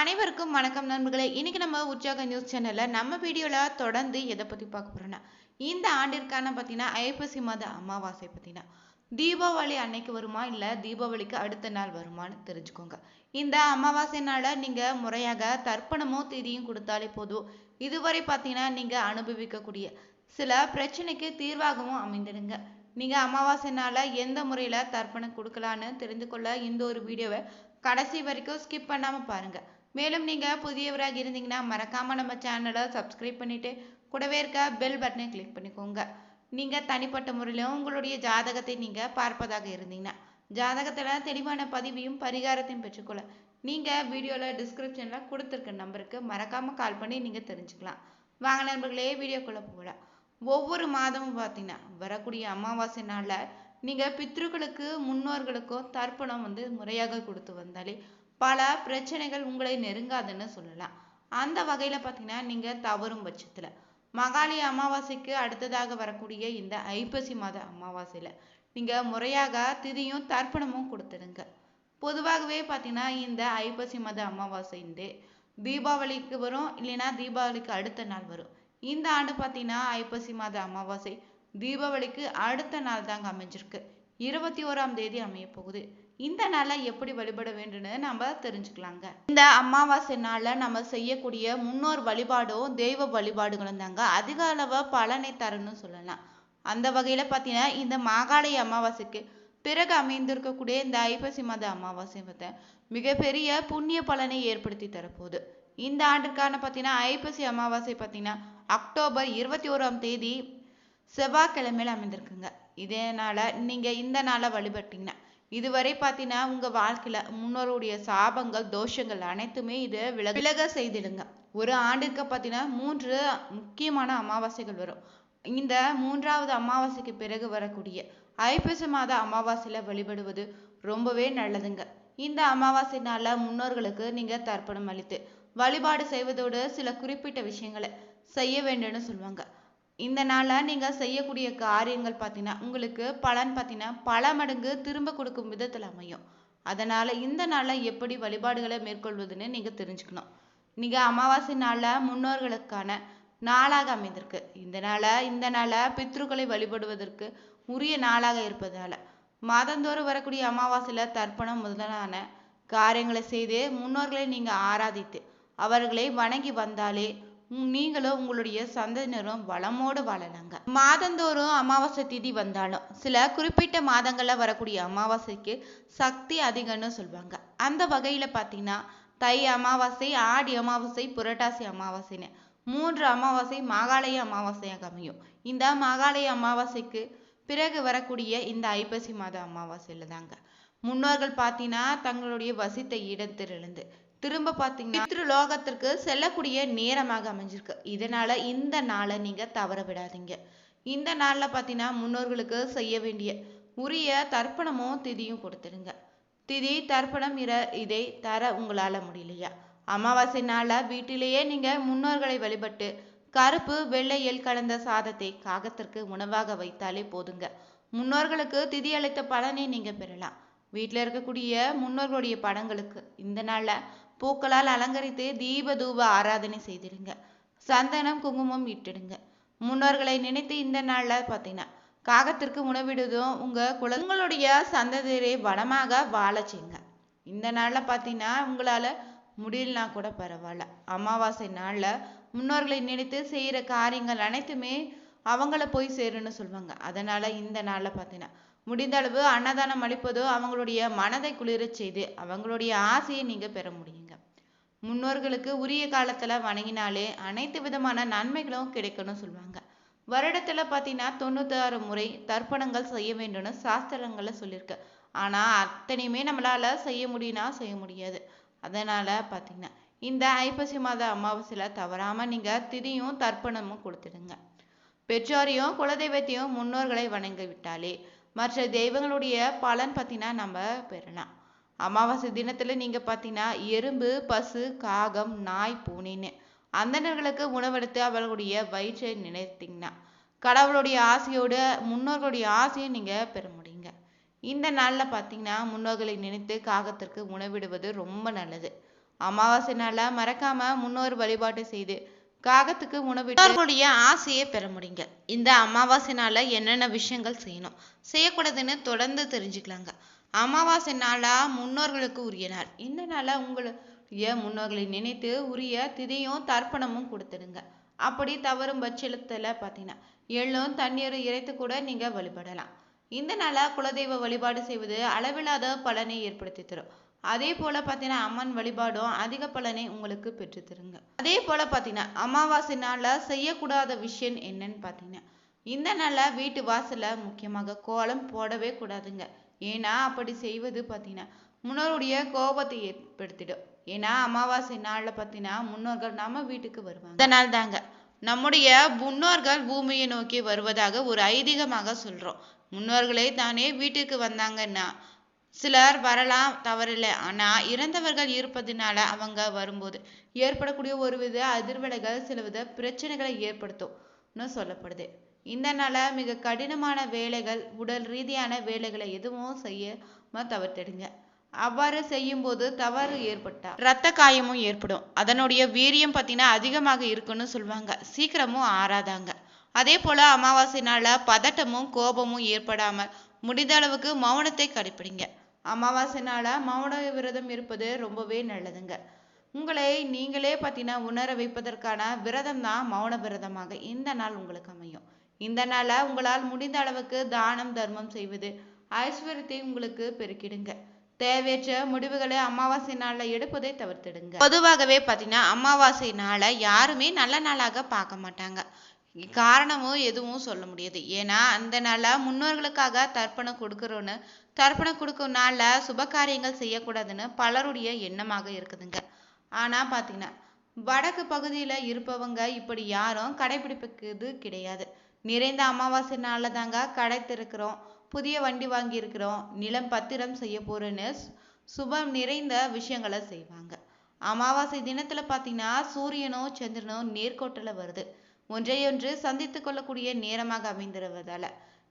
அனைவருக்கும் வணக்கம் நண்பர்களே. இன்னைக்கு நம்ம உற்சாக நியூஸ் சேனல்ல நம்ம வீடியோல தொடர்ந்து எதை பத்தி பார்க்க போறோம்னா இந்த ஆண்டிற்கான பார்த்தீங்கன்னா ஐப்பசி மாத அமாவாசை பார்த்தீங்கன்னா தீபாவளி அன்னைக்கு வருமா இல்ல தீபாவளிக்கு அடுத்த நாள் வருமான்னு தெரிஞ்சுக்கோங்க. இந்த அமாவாசை நாள நீங்க முறையாக தர்ப்பணமோ திதியும் கொடுத்தாலே போதும். இதுவரை பார்த்தீங்கன்னா நீங்க அனுபவிக்கக்கூடிய சில பிரச்சனைக்கு தீர்வாகவும் அமைந்துடுங்க. நீங்க அமாவாசை எந்த முறையில தர்ப்பணம் கொடுக்கலான்னு தெரிந்து கொள்ள இந்த ஒரு வீடியோவை கடைசி வரைக்கும் ஸ்கிப் பண்ணாம பாருங்க. மேலும் நீங்க புதியவராக இருந்தீங்கன்னா மறக்காம நம்ம சேனலை சப்ஸ்கிரைப் பண்ணிட்டு கூடவே இருக்க பெல் பட்டனை கிளிக் பண்ணிக்கோங்க. நீங்க தனிப்பட்ட முறையிலும் உங்களுடைய ஜாதகத்தை நீங்க பார்ப்பதாக இருந்தீங்கன்னா ஜாதகத்தில் தெளிவான பதிவையும் பரிகாரத்தையும் பெற்றுக்கொள்ள நீங்க வீடியோல டிஸ்கிரிப்ஷனில் கொடுத்துருக்க நம்பருக்கு மறக்காம கால் பண்ணி நீங்க தெரிஞ்சுக்கலாம். வாங்க நண்பர்களே வீடியோக்குள்ள போகலாம். ஒவ்வொரு மாதமும் பார்த்தீங்கன்னா வரக்கூடிய அமாவாசை நாளில் நீங்க பித்ருக்களுக்கு முன்னோர்களுக்கும் தர்ப்பணம் வந்து முறையாக கொடுத்து வந்தாலே பல பிரச்சனைகள் உங்களை நெருங்காதுன்னு சொல்லலாம். அந்த வகையில பார்த்தீங்கன்னா நீங்க தவறும் பட்சத்துல. மகாளி அமாவாசைக்கு அடுத்ததாக வரக்கூடிய இந்த ஐப்பசி மாத அமாவாசையில நீங்க முறையாக திதியும் தர்ப்பணமும் கொடுத்துடுங்க. பொதுவாகவே பார்த்தீங்கன்னா இந்த ஐப்பசி மாத அமாவாசை தீபாவளிக்கு வரும் இல்லைன்னா தீபாவளிக்கு அடுத்த நாள் வரும். இந்த ஆண்டு பார்த்தீங்கன்னா ஐப்பசி மாத அமாவாசை தீபாவளிக்கு அடுத்த நாள் தாங்க அமைஞ்சிருக்கு. இருபத்தி ஓராம் தேதி அமைய போகுது இந்த நாளை எப்படி வழிபட வேண்டும்னு நம்ம தெரிஞ்சுக்கலாங்க. இந்த அமாவாசை நாளில் நம்ம செய்யக்கூடிய முன்னோர் வழிபாடும் தெய்வ வழிபாடுகளும் தாங்க. அதிக அளவு பலனை தரணும்னு சொல்லலாம். அந்த வகையில் பார்த்தீங்கன்னா இந்த மாகாளி அமாவாசைக்கு பிறகு அமைந்திருக்கக்கூடிய இந்த ஐப்பசி மாத அமாவாசை வந்து மிகப்பெரிய புண்ணிய பலனை ஏற்படுத்தி தரப்போகுது. இந்த ஆண்டிற்கான பார்த்தீங்கன்னா ஐப்பசி அமாவாசை பார்த்தீங்கன்னா அக்டோபர் இருபத்தி ஓராம் தேதி செவ்வாய்க்கிழமையில் அமைந்திருக்குங்க. இதேனால் நீங்கள் இந்த நாளை வழிபட்டீங்கன்னா இதுவரை பார்த்தீங்கன்னா உங்கள் வாழ்க்கையில் முன்னோருடைய சாபங்கள் தோஷங்கள் அனைத்துமே இது விலக விலக செய்திடுங்க. ஒரு ஆண்டிற்கு பார்த்தீங்கன்னா மூன்று முக்கியமான அமாவாசைகள் வரும். இந்த மூன்றாவது அமாவாசைக்கு பிறகு வரக்கூடிய ஐப்பசி மாத அமாவாசையில் வழிபடுவது ரொம்பவே நல்லதுங்க. இந்த அமாவாசை நாளில் முன்னோர்களுக்கு நீங்கள் தர்ப்பணம் அளித்து வழிபாடு செய்வதோடு சில குறிப்பிட்ட விஷயங்களை செய்ய வேண்டும்னு சொல்லுவாங்க. இந்த நாளில் நீங்கள் செய்யக்கூடிய காரியங்கள் பார்த்தீங்கன்னா உங்களுக்கு பலன் பார்த்தீங்கன்னா பல மடங்கு திரும்ப கொடுக்கும் விதத்தில் அமையும். அதனால் இந்த நாளில் எப்படி வழிபாடுகளை மேற்கொள்வதுன்னு நீங்கள் தெரிஞ்சுக்கணும். நீங்கள் அமாவாசை நாளில் முன்னோர்களுக்கான நாளாக அமைந்திருக்கு. இந்த நாளில் இந்த நாளில் பித்ருக்களை வழிபடுவதற்கு உரிய நாளாக இருப்பதால் மாதந்தோறும் வரக்கூடிய அமாவாசையில் தர்ப்பணம் முதலான காரியங்களை செய்து முன்னோர்களை நீங்கள் ஆராதித்து அவர்களை வணங்கி வந்தாலே நீங்களும் உங்களுடைய சந்ததியினரும் வளமோடு வாழலாங்க. மாதந்தோறும் அமாவாசை திதி வந்தாலும் சில குறிப்பிட்ட மாதங்களில் வரக்கூடிய அமாவாசைக்கு சக்தி அதிகம்னு சொல்லுவாங்க அந்த வகையில பாத்தீங்கன்னா தை அமாவாசை ஆடி அமாவாசை புரட்டாசி அமாவாசைன்னு மூன்று அமாவாசை மாகாளய அமாவாசையாக அமையும். இந்த மாகாளய அமாவாசைக்கு பிறகு வரக்கூடிய இந்த ஐப்பசி மாத அமாவாசையில தாங்க முன்னோர்கள் பார்த்தீங்கன்னா தங்களுடைய வசித்த இடத்திலிருந்து திரும்ப பார்த்தீங்கன்னா பித்ருலோகத்திற்கு செல்லக்கூடிய நேரமாக அமைஞ்சிருக்கு. இதனால இந்த நாளை நீங்க தவற விடாதீங்க. இந்த நாள்ல பார்த்தீங்கன்னா முன்னோர்களுக்கு செய்ய வேண்டிய உரிய தர்ப்பணமும் திதியும் கொடுத்துடுங்க. திதி தர்ப்பணம் இர இதை தர உங்களால முடியலையா? அமாவாசை நாளில் வீட்டிலேயே நீங்க முன்னோர்களை வழிபட்டு கருப்பு வெள்ளையில் கலந்த சாதத்தை காகத்திற்கு உணவாக வைத்தாலே போதுங்க. முன்னோர்களுக்கு திதி அளித்த பலனை நீங்க பெறலாம். வீட்டில் இருக்கக்கூடிய முன்னோர்களுடைய படங்களுக்கு இந்த நாளில் பூக்களால் அலங்கரித்து தீப தூப ஆராதனை செய்திடுங்க. சந்தனம் குங்குமம் இட்டுடுங்க. முன்னோர்களை நினைத்து இந்த நாளில் பார்த்தீங்கன்னா காகத்திற்கு உணவிடுவதும் உங்கள் குழந்தைங்களுடைய சந்ததியரை வளமாக வாழ செய்யுங்க. இந்த நாளில் பார்த்தீங்கன்னா உங்களால முடியலனா கூட பரவாயில்ல. அமாவாசை நாளில் முன்னோர்களை நினைத்து செய்கிற காரியங்கள் அனைத்துமே அவங்கள போய் சேருன்னு சொல்லுவாங்க அதனால் இந்த நாளில் பார்த்தீங்கன்னா முடிந்த அளவு அன்னதானம் அளிப்பதோ அவங்களுடைய மனதை குளிரச் செய்து அவங்களுடைய ஆசையை நீங்கள் பெற முடியும். முன்னோர்களுக்கு உரிய காலத்துல வணங்கினாலே அனைத்து விதமான நன்மைகளும் கிடைக்கணும்னு சொல்லுவாங்க. வருடத்துல பார்த்தீங்கன்னா தொண்ணூத்தாறு முறை தர்ப்பணங்கள் செய்ய வேண்டும்னு சாஸ்திரங்களை சொல்லியிருக்கு ஆனா அத்தனையுமே நம்மளால செய்ய முடியும்னா செய்ய முடியாது. அதனால பார்த்தீங்கன்னா இந்த ஐப்பசி மாத அமாவாசையில தவறாம நீங்க திதியும் தர்ப்பணமும் கொடுத்துடுங்க. பெற்றோரையும் குலதெய்வத்தையும் முன்னோர்களை வணங்கி விட்டாலே மற்ற தெய்வங்களுடைய பலன் பார்த்தீங்கன்னா நம்ம பெறலாம். அமாவாசை தினத்துல நீங்க பார்த்தீங்கன்னா எறும்பு பசு காகம் நாய் பூனைன்னு அந்தணர்களுக்கு உணவெடுத்து அவர்களுடைய வயிற்றை நினைத்தீங்கன்னா கடவுளுடைய ஆசையோடு முன்னோர்களுடைய ஆசையை நீங்க பெற முடியுங்க. இந்த நாள்ல பார்த்தீங்கன்னா முன்னோர்களை நினைத்து காகத்திற்கு உணவிடுவது ரொம்ப நல்லது. அமாவாசை நாள மறக்காம முன்னோர் வழிபாட்டை செய்து காகத்துக்கு உணவிட்டவர்களுடைய ஆசையை பெற முடியுங்க. இந்த அமாவாசை நாளில் என்னென்ன விஷயங்கள் செய்யணும் செய்யக்கூடாதுன்னு தொடர்ந்து தெரிஞ்சுக்கலாங்க. அமாவாசை நாளா முன்னோர்களுக்கு உரிய நாள் இந்த நாள உங்களுடைய முன்னோர்களை நினைத்து உரிய திதியும் தர்ப்பணமும் கொடுத்துடுங்க. அப்படி தவறும் பட்சத்தில் பார்த்தீங்கன்னா எள்ளும் தண்ணீரும் இறைத்து கூட நீங்க வழிபடலாம். இந்த நாளா குலதெய்வ வழிபாடு செய்வது அளவில்லாத பலனை ஏற்படுத்தி தரும். அதே போல பார்த்தீங்கன்னா அம்மன் வழிபாடும் அதிக பலனை உங்களுக்கு பெற்று தருங்க. அதே போல பார்த்தீங்கன்னா அமாவாசை நாளில் செய்யக்கூடாத விஷயம் என்னன்னு பார்த்தீங்கன்னா இந்த நாளில் வீட்டு வாசல்ல முக்கியமாக கோலம் போடவே கூடாதுங்க. ஏன்னா அப்படி செய்வது பார்த்தீங்கன்னா முன்னோருடைய கோபத்தை ஏற்படுத்திடும். ஏன்னா அமாவாசை நாள்ல பார்த்தீங்கன்னா முன்னோர்கள் நம்ம வீட்டுக்கு வருவாங்க. அதனால் தாங்க நம்முடைய முன்னோர்கள் பூமியை நோக்கி வருவதாக ஒரு ஐதீகமாக சொல்றோம். முன்னோர்களே தானே வீட்டுக்கு வந்தாங்கன்னா சிலர் வரலாம் தவறில்லை. ஆனா இறந்தவர்கள் இருப்பதினால அவங்க வரும்போது ஏற்படக்கூடிய ஒரு வித அதிர்வலைகள் சில வித பிரச்சனைகளை ஏற்படுத்தும்னு சொல்லப்படுது. இந்த நாள மிக கடினமான வேலைகள் உடல் ரீதியான வேலைகளை எதுவும் செய்ய தவிர்த்திடுங்க அவ்வாறு செய்யும்போது தவறு ஏற்பட்டா இரத்த காயமும் ஏற்படும். அதனுடைய வீரியம் பார்த்தீங்கன்னா அதிகமாக இருக்குன்னு சொல்லுவாங்க சீக்கிரமும் ஆறாதாங்க. அதே போல அமாவாசைனால பதட்டமும் கோபமும் ஏற்படாமல் முடிந்த அளவுக்கு மௌனத்தை கடைப்பிடிங்க. அமாவாசைனால மௌன விரதம் இருப்பது ரொம்பவே நல்லதுங்க. உங்களை நீங்களே பார்த்தீங்கன்னா உணர வைப்பதற்கான விரதம் தான் மௌன விரதமாக இந்த நாள் உங்களுக்கு அமையும். இந்த நாள உங்களால் முடிந்த அளவுக்கு தானம் தர்மம் செய்வது. ஐஸ்வர்யத்தை உங்களுக்கு பெருக்கிடுங்க. தேவையற்ற முடிவுகளை அமாவாசை நாளில் எடுப்பதை தவிர்த்திடுங்க. பொதுவாகவே பார்த்தீங்கன்னா அமாவாசை நாளை யாருமே நல்ல நாளாக பார்க்க மாட்டாங்க. காரணமும் எதுவும் சொல்ல முடியாது. ஏன்னா அந்த நாள முன்னோர்களுக்காக தர்ப்பணம் கொடுக்குறோன்னு தர்ப்பணம் கொடுக்கும் நாளில் சுப காரியங்கள் செய்யக்கூடாதுன்னு பலருடைய எண்ணமாக இருக்குதுங்க. ஆனா பாத்தீங்கன்னா வடக்கு பகுதியில இருப்பவங்க இப்படி யாரும் கடைபிடிப்புக்குது கிடையாது. நிறைந்த அமாவாசை நாளில் தாங்க கடை திறக்கிறோம். புதிய வண்டி வாங்கியிருக்கிறோம். நிலம் பத்திரம் செய்ய போகிறேன்னு சுபம் நிறைந்த விஷயங்களை செய்வாங்க. அமாவாசை தினத்தில் பார்த்தீங்கன்னா சூரியனோ சந்திரனோ நேர்கோட்டில் வருது. ஒன்றையொன்று சந்தித்து கொள்ளக்கூடிய நேரமாக அமைந்திருவதால.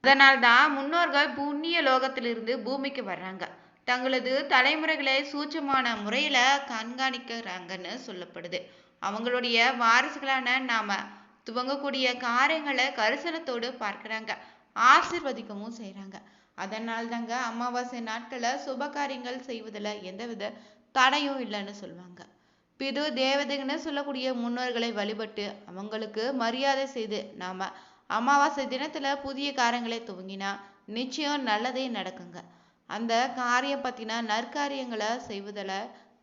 அதனால்தான் முன்னோர்கள் புண்ணிய லோகத்திலிருந்து பூமிக்கு வர்றாங்க. தங்களது தலைமுறைகளை சூட்சமான முறையில் கண்காணிக்கிறாங்கன்னு சொல்லப்படுது. அவங்களுடைய வாரிசுகளான நாம துவங்கக்கூடிய காரியங்களை கரிசனத்தோடு பார்க்குறாங்க. ஆசிர்வதிக்கவும் செய்கிறாங்க அதனால் தாங்க அமாவாசை நாட்களை சுப காரியங்கள் செய்வதில் எந்தவித தடையும் இல்லைன்னு சொல்லுவாங்க. பிது தேவதைன்னு சொல்லக்கூடிய முன்னோர்களை வழிபட்டு அவங்களுக்கு மரியாதை செய்து நாம அமாவாசை தினத்தில் புதிய காரியங்களை துவங்கினா நிச்சயம் நல்லதே நடக்குங்க. அந்த காரியம் பார்த்தீங்கன்னா நற்காரியங்களை செய்வதில்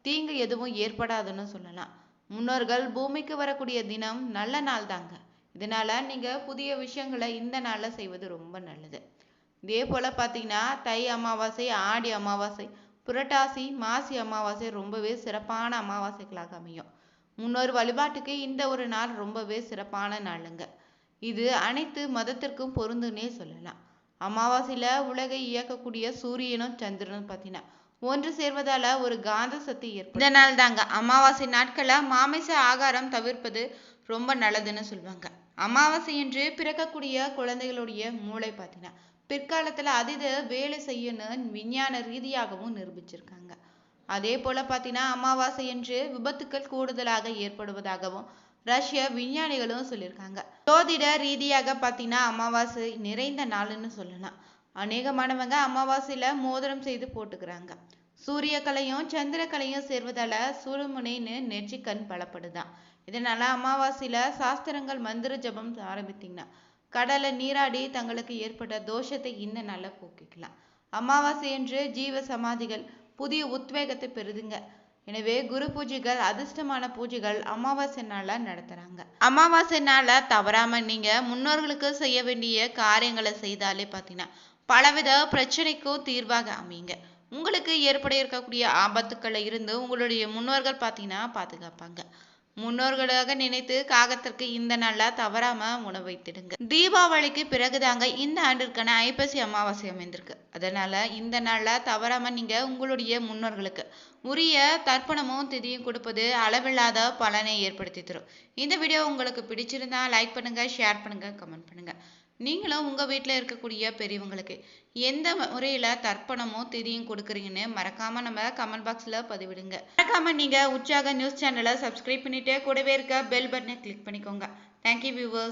தீங்கு எதுவும் ஏற்படாதுன்னு சொல்லலாம். முன்னோர்கள் பூமிக்கு வரக்கூடிய தினம் நல்ல நாள் தாங்க. இதனால நீங்கள் புதிய விஷயங்களை இந்த நாளில் செய்வது ரொம்ப நல்லது. இதே போல் பார்த்தீங்கன்னா தை அமாவாசை ஆடி அமாவாசை புரட்டாசி மாசி அமாவாசை ரொம்பவே சிறப்பான அமாவாசைகளாக அமையும். முன்னோர் வழிபாட்டுக்கு இந்த ஒரு நாள் ரொம்பவே சிறப்பான நாளுங்க. இது அனைத்து மதத்திற்கும் பொருந்துன்னே சொல்லலாம். அமாவாசையில் உலகை இயக்கக்கூடிய சூரியனும் சந்திரனும் பார்த்தீங்கன்னா ஒன்று சேர்வதால ஒரு காந்த சக்தி ஏற்படும். இதனால் தாங்க அமாவாசை நாட்கள மாமிச ஆகாரம் தவிர்ப்பது ரொம்ப நல்லதுன்னு சொல்லுவாங்க அமாவாசை என்று பிறக்கக்கூடிய குழந்தைகளுடைய மூளை பார்த்தீங்கன்னா பிற்காலத்துல அதீத வேலை செய்யணும்னு விஞ்ஞான ரீதியாகவும் நிரூபிச்சிருக்காங்க. அதே போல பார்த்தீங்கன்னா அமாவாசை என்று விபத்துக்கள் கூடுதலாக ஏற்படுவதாகவும் ரஷ்ய விஞ்ஞானிகளும் சொல்லியிருக்காங்க. ஜோதிட ரீதியாக பார்த்தீங்கன்னா அமாவாசை நிறைந்த நாள்னு சொல்லலாம். அநேகமானவங்க அமாவாசையில மோதிரம் செய்து போட்டுக்கிறாங்க. சூரியக்கலையும் சந்திரக்கலையும் சேர்வதால சுழுமுனைன்னு நெற்றிக்கண் பலப்படுதான். இதனால அமாவாசையில சாஸ்திரங்கள் மந்திர ஜபம் ஆரம்பித்தீங்கன்னா கடலை நீராடி தங்களுக்கு ஏற்பட்ட தோஷத்தை இந்த நல்லா போக்கிக்கலாம். அமாவாசை என்று ஜீவ சமாதிகள் புதிய உத்வேகத்தை பெறுதுங்க. எனவே குரு பூஜைகள் அதிர்ஷ்டமான பூஜைகள் அமாவாசை நாளா நடத்துறாங்க. அமாவாசை நாள தவறாம நீங்க முன்னோர்களுக்கு செய்ய வேண்டிய காரியங்களை செய்தாலே பார்த்தீங்கன்னா பலவித பிரச்சனைக்கும் தீர்வாக அமையுங்க. உங்களுக்கு ஏற்பட இருக்கக்கூடிய ஆபத்துக்களை இருந்து உங்களுடைய முன்னோர்கள் பார்த்தீங்கன்னா பாதுகாப்பாங்க. முன்னோர்களாக நினைத்து காகத்திற்கு இந்த நாள்ல தவறாம உணவு வைத்திடுங்க. தீபாவளிக்கு பிறகுதாங்க இந்த ஆண்டிற்கான ஐப்பசி அமாவாசை அமைந்திருக்கு. அதனால இந்த நாள்ல தவறாம நீங்க உங்களுடைய முன்னோர்களுக்கு உரிய தர்ப்பணமும் திதியும் கொடுப்பது அளவில்லாத பலனை ஏற்படுத்தி தரும். இந்த வீடியோ உங்களுக்கு பிடிச்சிருந்தா லைக் பண்ணுங்க ஷேர் பண்ணுங்க கமெண்ட் பண்ணுங்க. நீங்களும் உங்கள் வீட்டில் இருக்கக்கூடிய பெரியவங்களுக்கு எந்த முறையில் தர்ப்பணமோ திதியும் கொடுக்குறீங்கன்னு மறக்காமல் நம்ம கமெண்ட் பாக்ஸில் பதிவிடுங்க. மறக்காமல் நீங்கள் உற்சாக நியூஸ் சேனலை சப்ஸ்கிரைப் பண்ணிவிட்டு கூடவே இருக்க பெல் பட்டனை கிளிக் பண்ணிக்கோங்க. Thank you viewers